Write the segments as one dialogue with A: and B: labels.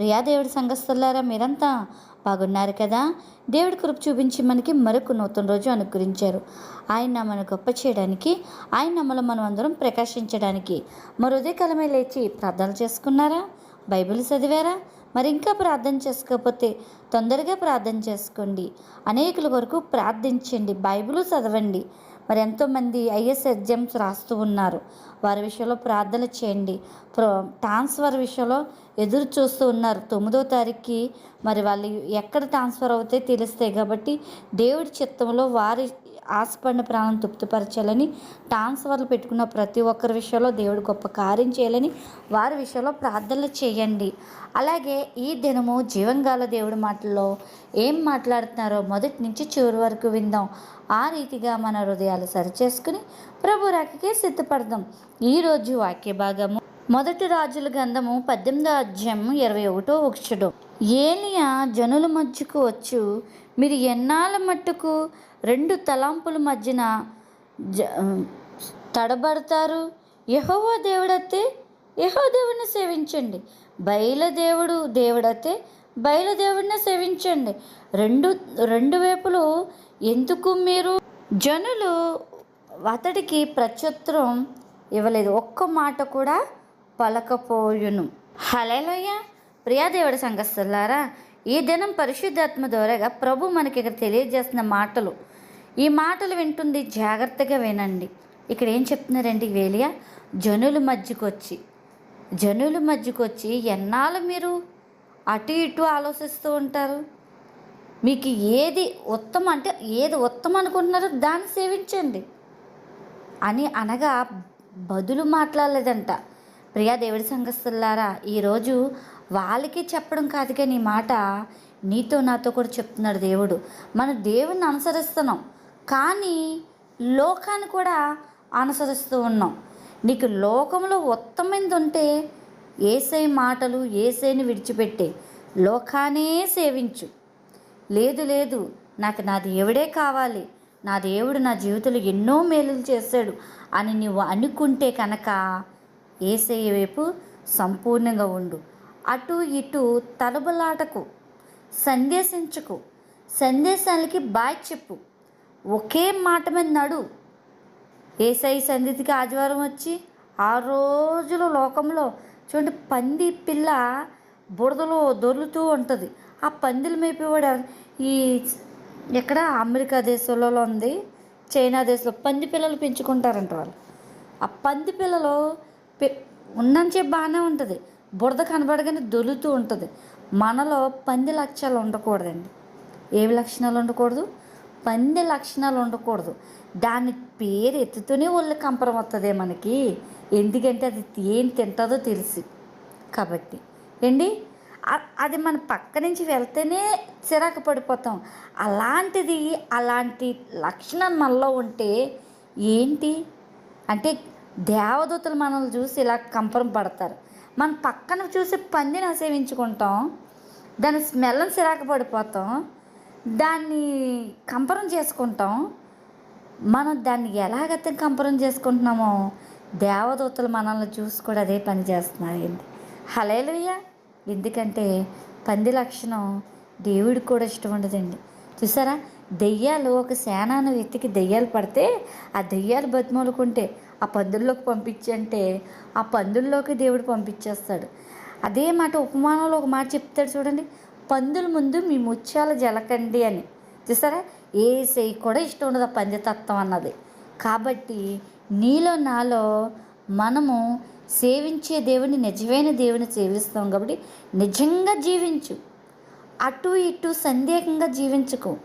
A: దేవుడి సంఘస్థులారా మీరంతా బాగున్నారు కదా? దేవుడి కృప చూపించి మనకి మరొక నూతన రోజు అనుగ్రహించారు. ఆయన మన గొప్ప చేయడానికి ఆయన నమ్మలో మనం అందరం ప్రకాశించడానికి మరో ఉదయకాలమే లేచి ప్రార్థనలు చేసుకున్నారా? బైబిల్ చదివారా? మరి ఇంకా ప్రార్థన చేసుకోకపోతే తొందరగా ప్రార్థన చేసుకోండి. అనేకుల వరకు ప్రార్థించండి. బైబిల్ చదవండి. మరి ఎంతోమంది ఐఎస్ ఎగ్జామ్స్ రాస్తూ ఉన్నారు. వారి విషయంలో ప్రార్థన చేయండి. ప్రో ట్రాన్స్ఫర్ విషయంలో ఎదురు చూస్తూ ఉన్నారు. తొమ్మిదో తారీఖుకి మరి వాళ్ళు ఎక్కడ ట్రాన్స్ఫర్ అవుతాయి తెలుస్తాయి కాబట్టి దేవుడి చిత్తంలో వారి ఆశపడిన ప్రాణం తృప్తిపరచాలని ట్రాన్స్ఫర్లు పెట్టుకున్న ప్రతి ఒక్కరి విషయంలో దేవుడు గొప్ప కార్యం చేయాలని వారి విషయంలో ప్రార్థనలు చేయండి. అలాగే ఈ దినము జీవంగాల దేవుడి మాటల్లో ఏం మాట్లాడుతున్నారో మొదటి నుంచి చివరి వరకు విందాం. ఆ రీతిగా మన హృదయాలు సరిచేసుకుని ప్రభు రాకకే సిద్ధపడదాం. ఈరోజు వాక్య భాగము. మొదటి రాజుల గంధము పద్దెనిమిదో అధ్యాయం ఇరవై ఒకటో ఒకచుడు ఏలియా జనుల మధ్యకు వచ్చు మీరు ఎన్నాళ్ళ మట్టుకు రెండు తలాంపుల మధ్యన జ తడబడతారు. యహోవా దేవుడైతే యహో దేవుడిని సేవించండి. బయలుదేవుడు దేవుడైతే బయలుదేవుడిని సేవించండి. రెండు రెండు వైపులు ఎందుకు మీరు జనులు అతడికి ప్రత్యుత్తరం ఇవ్వలేదు. ఒక్క మాట కూడా పలకపోయును. హలేలోయ ప్రియాదేవుడి సంఘస్థులారా ఈ దినం పరిశుద్ధాత్మ ద్వారాగా ప్రభు మనకి ఇక్కడ తెలియజేస్తున్న మాటలు ఈ మాటలు వింటుంది జాగ్రత్తగా వినండి. ఇక్కడ ఏం చెప్తున్నారండి వేలియా? జనుల మధ్యకు వచ్చి జనుల మధ్యకు వచ్చి ఎన్నాళ్ళు మీరు అటు ఇటు ఆలోచిస్తూ ఉంటారు? మీకు ఏది ఉత్తమం అంటే ఏది ఉత్తమం అనుకుంటున్నారో దాన్ని సేవించండి. అని అనగా బదులు మాట్లాడలేదంట. ప్రియా దేవుడి సంఘస్థులారా ఈరోజు వాళ్ళకి చెప్పడం కాదు కానీ ఈ మాట నీతో నాతో కూడా చెప్తున్నాడు దేవుడు. మన దేవుణ్ణి అనుసరిస్తున్నాం. కానీ లోకాన్ని కూడా అనుసరిస్తూ ఉన్నాం. నీకు లోకంలో ఉత్తమైంది ఉంటే ఏసై మాటలు ఏసైని విడిచిపెట్టే. లోకానే సేవించు. లేదు లేదు నాకు నా దేవుడే కావాలి. నా దేవుడు నా జీవితంలో ఎన్నో మేలులు చేశాడు అని నువ్వు అనుకుంటే కనుక ఏసయ్య వైపు సంపూర్ణంగా ఉండు. అటు ఇటు తలబలాటకు సందేశించుకు సందేశాలకి బాయ్ చెప్పు. ఒకే మాట మీద నడు. ఏసై సన్నిధికి ఆదివారం వచ్చి ఆ రోజుల లోకంలో చూడండి పంది పిల్ల బురదలో దొర్లుతూ ఉంటుంది. ఆ పందిలు మేపేవాడు ఈ ఎక్కడ? అమెరికా దేశంలో ఉంది చైనా దేశంలో. పంది పిల్లలు పెంచుకుంటారంట వాళ్ళు. ఆ పంది పిల్లలు పె ఉన్నంచే బాగానే ఉంటుంది. బురద కనబడగానే దొలుతూ ఉంటుంది. మనలో పంది లక్ష్యాలు ఉండకూడదండి. ఏవి లక్షణాలు ఉండకూడదు? పంది లక్షణాలు ఉండకూడదు. దాని పేరు ఎత్తుతూనే ఒళ్ళు కంపరం వస్తుంది మనకి. ఎందుకంటే అది ఏం తింటుందో తెలిసి. కాబట్టి ఏంటి అది మన పక్క నుంచి వెళ్తేనే చిరాకు పడిపోతాం. అలాంటిది అలాంటి లక్షణాలు మనలో ఉంటే ఏంటి? అంటే దేవదూతలు మనల్ని చూసి ఇలా కంపరం పడతారు. మన పక్కన చూసి పందిని అసేవించుకుంటాం దాని స్మెల్ని చిరాకు పడిపోతాం. దాన్ని కంపరం చేసుకుంటాం. మనం దాన్ని ఎలాగైతే కంపరం చేసుకుంటున్నామో దేవదూతలు మనల్ని చూసి కూడా అదే పని చేస్తున్నారండి హలేలుయ్య ఎందుకంటే పంది లక్షణం దేవుడికి కూడా ఇష్టం ఉండదండి. చూసారా? దెయ్యాలు ఒక సేనాను వ్యక్తికి దెయ్యాలు పడితే ఆ దెయ్యాలు బతిమలుకుంటే ఆ పందుల్లోకి పంపించంటే ఆ పందుల్లోకి దేవుడు పంపించేస్తాడు. అదే మాట ఉపమానంలో ఒక మాట చెప్తాడు చూడండి. పందుల ముందు మీ ముత్యాల జలకండి అని. చూసారా? ఏ సెయ్యి కూడా ఇష్టం ఉండదు ఆ పందితత్వం అన్నది. కాబట్టి నీలో నాలో మనము సేవించే దేవుని నిజమైన దేవుని సేవిస్తాం కాబట్టి నిజంగా జీవించు. అటు ఇటు సందేహంగా జీవించకు.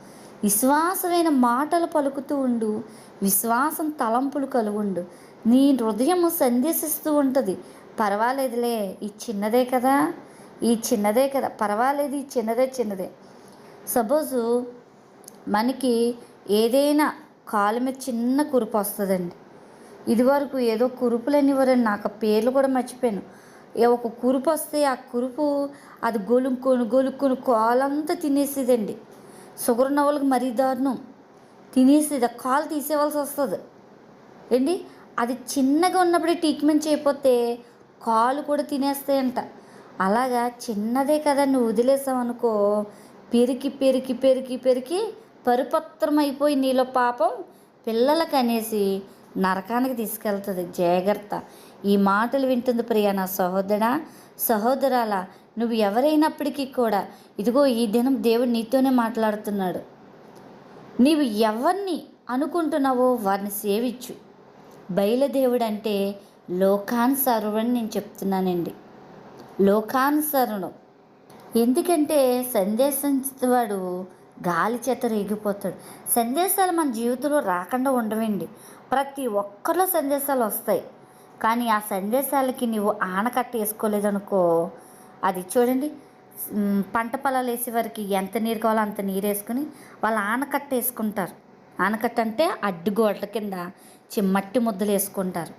A: విశ్వాసమైన మాటలు పలుకుతూ ఉండు. విశ్వాసం తలంపులు కలుగుండు. నీ హృదయం సందేశిస్తూ ఉంటుంది. పర్వాలేదులే ఈ చిన్నదే కదా. ఈ చిన్నదే కదా పర్వాలేదు ఈ చిన్నదే చిన్నదే. సపోజు మనకి ఏదైనా కాలు మీద చిన్న కురుపు వస్తుందండి. ఇదివరకు ఏదో కురుపులు అనేవారని నాకు ఆ పేర్లు కూడా మర్చిపోయాను. ఒక కురుపు వస్తే ఆ కురుపు అది గొలుక్కొని గొలుక్కొని కాలంతా తినేసేదండి. షుగర్ ఉన్న వాళ్ళకి మరీ దారుణం. తినేసేది ఆ కాలు తీసేవలసి వస్తుంది. ఏంటి? అది చిన్నగా ఉన్నప్పుడే ట్రీట్మెంట్ చేయకపోతే కాలు కూడా తినేస్తాయంట. అలాగా చిన్నదే కదా నువ్వు వదిలేసావు అనుకో పెరికి పెరికి పెరికి పెరికి పరిపత్రం అయిపోయి నీలో పాపం పిల్లలకు అనేసి నరకానికి తీసుకెళ్తుంది. జాగ్రత్త. ఈ మాటలు వింటుంది ప్రియ నా సహోదరా సహోదరాల నువ్వు ఎవరైనప్పటికీ కూడా ఇదిగో ఈ దినం దేవుడు నీతోనే మాట్లాడుతున్నాడు. నీవు ఎవరిని అనుకుంటున్నావో వారిని సేవించు. బయలుదేవుడు అంటే లోకాన్ అని నేను చెప్తున్నానండి. లోకానుసరణం. ఎందుకంటే సందేశం వాడు గాలి చేత రేగిపోతాడు. సందేశాలు మన జీవితంలో రాకుండా ఉండవండి. ప్రతి ఒక్కరిలో సందేశాలు వస్తాయి. కానీ ఆ సందేశాలకి నీవు ఆనకట్ట వేసుకోలేదనుకో అది చూడండి పంట పొలాలు వేసే వారికి ఎంత నీరు కావాలో అంత నీరు వేసుకుని వాళ్ళు ఆనకట్ట వేసుకుంటారు. ఆనకట్ట అంటే అడ్డుగోడల కింద చిమ్మట్టి ముద్దలు వేసుకుంటారు.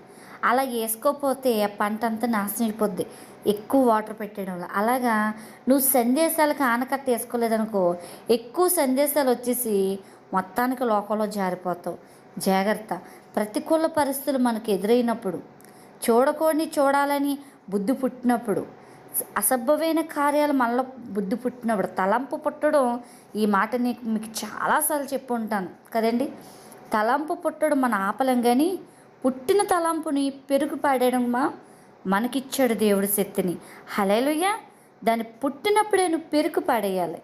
A: అలా వేసుకోకపోతే పంట అంతా నాశనం అయిపోద్ది. ఎక్కువ వాటర్ పెట్టడం వల్ల. అలాగా నువ్వు సందేశాలకు ఆనకట్ట వేసుకోలేదనుకో ఎక్కువ సందేశాలు వచ్చేసి మొత్తానికి లోకంలో జారిపోతావు. జాగ్రత్త. ప్రతికూల పరిస్థితులు మనకు ఎదురైనప్పుడు చూడకూడని చూడాలని బుద్ధి పుట్టినప్పుడు అసభ్యమైన కార్యాలు మనలో బుద్ధి పుట్టినప్పుడు తలంపు పుట్టడం ఈ మాట నీకు మీకు చాలాసార్లు చెప్పు ఉంటాను. కదండి? తలంపు పుట్టడం మన ఆపలం కానీ పుట్టిన తలంపుని పెరుగు పాడేయడం మా మనకిచ్చాడు దేవుడి శక్తిని. హలేలుయ్య దాన్ని పుట్టినప్పుడే నువ్వు పెరుగు పడేయాలి.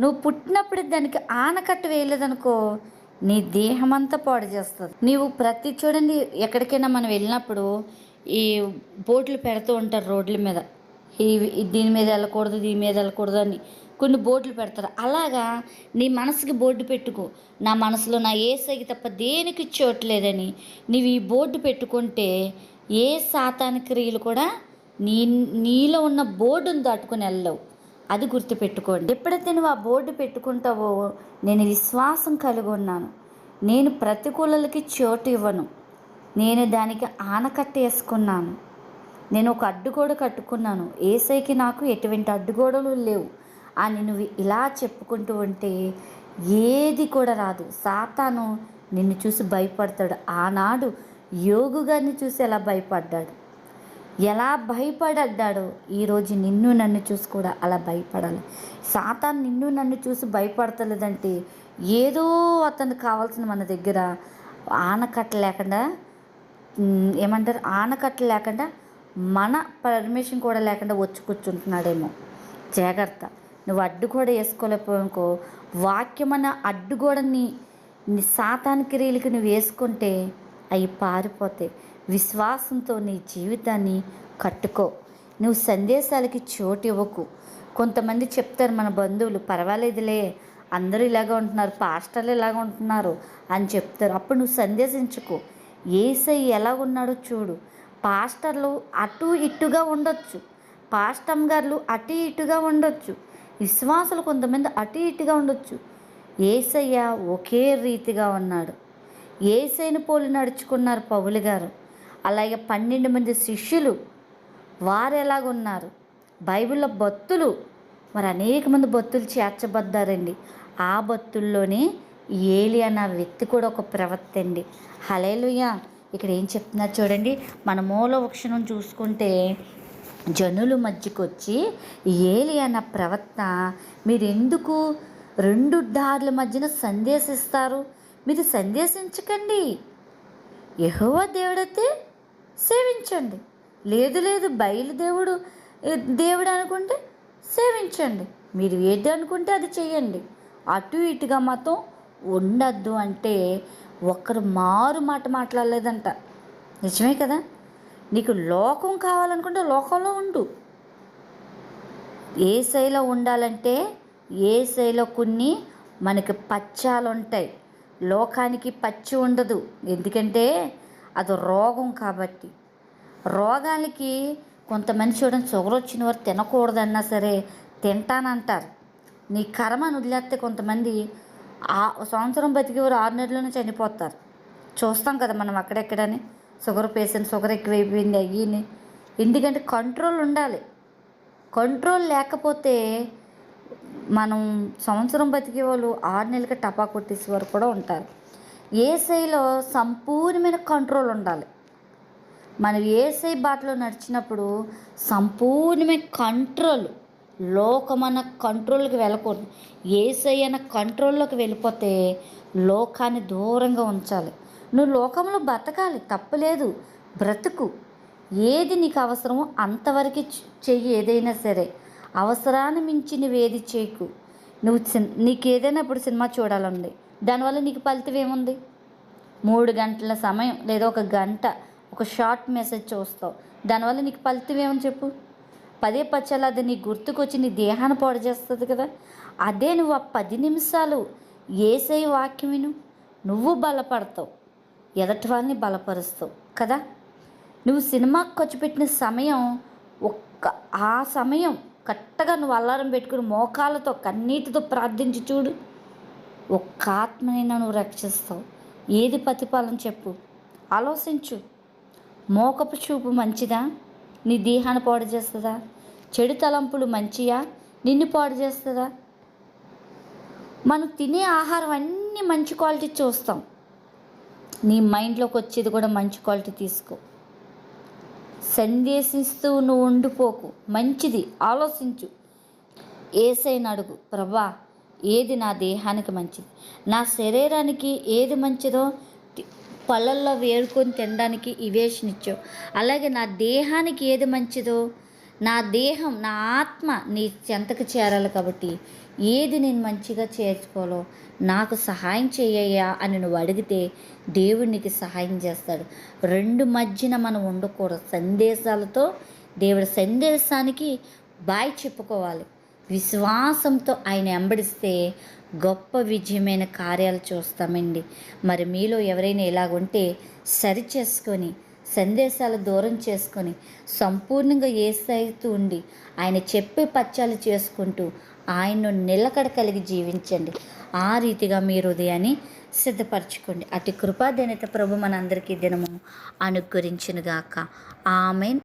A: నువ్వు పుట్టినప్పుడు దానికి ఆనకట్ట వేయలేదనుకో నీ దేహమంతా పాడు చేస్తుంది. నీవు ప్రతి చూడండి ఎక్కడికైనా మనం వెళ్ళినప్పుడు ఈ బోట్లు పెడుతూ ఉంటారు రోడ్ల మీద. ఈ ఈ దీని మీద వెళ్ళకూడదు దీని మీద వెళ్ళకూడదు అని కొన్ని బోర్డులు పెడతారు. అలాగా నీ మనసుకి బోర్డు పెట్టుకో. నా మనసులో నా ఏ సగి తప్ప దేనికి చోట్లేదని నీవు ఈ బోర్డు పెట్టుకుంటే ఏ సాతాని క్రియలు కూడా నీ నీలో ఉన్న బోర్డును దాటుకుని వెళ్ళవు. అది గుర్తుపెట్టుకోండి. ఎప్పుడైతే నువ్వు ఆ బోర్డు పెట్టుకుంటావో నేను విశ్వాసం కలిగి ఉన్నాను. నేను ప్రతికూలలకి చోటు ఇవ్వను. నేను దానికి ఆనకట్ట వేసుకున్నాను. నేను ఒక అడ్డుగోడ కట్టుకున్నాను. ఏసైకి నాకు ఎటువంటి అడ్డుగోడలు లేవు. అని నువ్వు ఇలా చెప్పుకుంటూ ఉంటే ఏది కూడా రాదు. సాతాను నిన్ను చూసి భయపడతాడు. ఆనాడు యోగు గారిని చూసి ఎలా భయపడ్డాడు? ఎలా భయపడ్డాడో ఈరోజు నిన్ను నన్ను చూసి కూడా అలా భయపడాలి. సాతాన్ నిన్ను నన్ను చూసి భయపడతలేదంటే ఏదో అతను కావాల్సిన మన దగ్గర ఆనకట్ట లేకుండా ఏమంటారు? ఆనకట్ట లేకుండా మన పర్మిషన్ కూడా లేకుండా వచ్చి కూర్చుంటున్నాడేమో. జాగ్రత్త. నువ్వు అడ్డుగోడ వేసుకోలేకపోయానుకో వాక్యమన్న అడ్డుగోడని సాతాన్ క్రియలకు నువ్వు వేసుకుంటే అవి పారిపోతాయి విశ్వాసంతో నీ జీవితాన్ని కట్టుకో. నువ్వు సందేశాలకి చోటు ఇవ్వకు. కొంతమంది చెప్తారు మన బంధువులు పర్వాలేదులే అందరూ ఇలాగా ఉంటున్నారు పాస్టర్లు ఇలాగ ఉంటున్నారు అని చెప్తారు. అప్పుడు నువ్వు సందేశించుకో. ఏసై ఎలా ఉన్నాడో చూడు. పాస్టర్లు అటు ఇటుగా ఉండొచ్చు. పాస్టమ్ గారు అటు ఇటుగా ఉండొచ్చు. విశ్వాసులు కొంతమంది అటు ఇటుగా ఉండొచ్చు. ఏసయ్య ఒకే రీతిగా ఉన్నాడు. ఏసైని పోలి నడుచుకున్నారు పౌలు గారు. అలాగే పన్నెండు మంది శిష్యులు వారు ఎలాగున్నారు బైబిల్లో భక్తులు మరి అనేక మంది భక్తులు చేర్చబడ్డారండి. ఆ భక్తుల్లోనే ఏలి అన్న వ్యక్తి కూడా ఒక ప్రవక్త అండి. హలేలుయ ఇక్కడ ఏం చెప్తున్నారు చూడండి. మన మూల వృక్షణం చూసుకుంటే జనులు మధ్యకొచ్చి ఏలి అన్న ప్రవక్త మీరు ఎందుకు రెండు దారుల మధ్యన సందేశిస్తారు? మీరు సందేశించకండి. యహోవా దేవుడైతే సేవించండి. లేదు లేదు బయలుదేవుడు దేవుడు అనుకుంటే సేవించండి. మీరు ఏది అనుకుంటే అది చేయండి. అటు ఇటుగా మాత్రం ఉండద్దు అంటే ఒక్కరు మారు మాట మాట్లాడలేదంట. నిజమే కదా? నీకు లోకం కావాలనుకుంటే లోకంలో ఉండు. ఏ శైలో ఉండాలంటే ఏ శైలో కొన్ని మనకి పచ్చాలు ఉంటాయి లోకానికి పచ్చి ఉండదు. ఎందుకంటే అది రోగం కాబట్టి. రోగాలకి కొంతమంది చూడండి షుగర్ వచ్చిన వారు తినకూడదన్నా సరే తింటానంటారు. నీ కర్మను అని వదిలేస్తే కొంతమంది ఆ సంవత్సరం బతికేవారు ఆరు నెలల్లోనే చనిపోతారు. చూస్తాం కదా మనం అక్కడెక్కడని. షుగర్ పేషెంట్ షుగర్ ఎక్కువైపోయింది అయ్యింది. ఎందుకంటే కంట్రోల్ ఉండాలి. కంట్రోల్ లేకపోతే మనం సంవత్సరం బతికే వాళ్ళు ఆరు నెలలకి టపా కొట్టేసే వారు కూడా ఉంటారు. ఏసైలో సంపూర్ణమైన కంట్రోల్ ఉండాలి. మనం ఏసై బాటలో నడిచినప్పుడు సంపూర్ణమైన కంట్రోల్ లోకమన్న కంట్రోల్కి వెళ్ళకూడదు. ఏసై అన్న కంట్రోల్లోకి వెళ్ళిపోతే లోకాన్ని దూరంగా ఉంచాలి. నువ్వు లోకంలో బతకాలి తప్పలేదు బ్రతుకు. ఏది నీకు అవసరమో అంతవరకు చె- చెయ్యి ఏదైనా సరే. అవసరాన్ని మించి వేది ఏది చేయకు. నువ్వు సిన్ నీకు ఏదైనా ఇప్పుడు సినిమా చూడాలండి. దానివల్ల నీకు ఫలితం ఏముంది? మూడు గంటల సమయం లేదా ఒక గంట ఒక షార్ట్ మెసేజ్ చూస్తావు. దానివల్ల నీకు ఫలితం ఏమని చెప్పు? పదే పచ్చాలు అది నీ గుర్తుకొచ్చి నీ దేహాన్ని పాడు చేస్తుంది కదా. అదే నువ్వు ఆ పది నిమిషాలు ఏసై వాక్యం విను. నువ్వు బలపడతావు. ఎదటి వాళ్ళని బలపరుస్తావు కదా. నువ్వు సినిమాకి ఖర్చు పెట్టిన సమయం ఒక్క ఆ సమయం కట్టగా నువ్వు అల్లారం పెట్టుకుని మోకాలతో కన్నీటితో ప్రార్థించి చూడు. ఒక్క ఆత్మనైనా నువ్వు రక్షిస్తావు. ఏది ప్రతిఫలం చెప్పు. ఆలోచించు. మోకపు చూపు మంచిదా? నీ దేహాన్ని పాడు చేస్తుందా? చెడు తలంపులు మంచియా? నిన్ను పాడు చేస్తుందా? మనం తినే ఆహారం అన్నీ మంచి క్వాలిటీ చూస్తాం. నీ మైండ్లోకి వచ్చేది కూడా మంచి క్వాలిటీ తీసుకో. సందేశిస్తూ నువ్వు ఉండిపోకు. మంచిది ఆలోచించు. ఏసైన అడుగు ప్రభా ఏది నా దేహానికి మంచిది? నా శరీరానికి ఏది మంచిదో పళ్ళల్లో వేడుకొని తినడానికి ఇవేషనిచ్చావు. అలాగే నా దేహానికి ఏది మంచిదో నా దేహం నా ఆత్మ నీ చెంతకు చేరాలి కాబట్టి ఏది నేను మంచిగా చేర్చుకోవాలో నాకు సహాయం చేయయ్యా అని నువ్వు అడిగితే దేవుడు సహాయం చేస్తాడు. రెండు మధ్యన మనం ఉండకూడదు. సందేశాలతో దేవుడి సందేశానికి బాయ్ చెప్పుకోవాలి. విశ్వాసంతో ఆయన వెంబడిస్తే గొప్ప విజయమైన కార్యాలు చూస్తామండి. మరి మీలో ఎవరైనా ఇలాగుంటే సరి చేసుకొని సందేశాలు దూరం చేసుకొని సంపూర్ణంగా ఏసైతూ ఉండి ఆయన చెప్పే పచ్చాలు చేసుకుంటూ ఆయన్ను నిలకడ కలిగి జీవించండి. ఆ రీతిగా మీ హృదయాన్ని సిద్ధపరచుకోండి. అటు కృపాదనిత ప్రభు మనందరికీ దినము అనుగ్రహించునుగాక. ఆమెన్.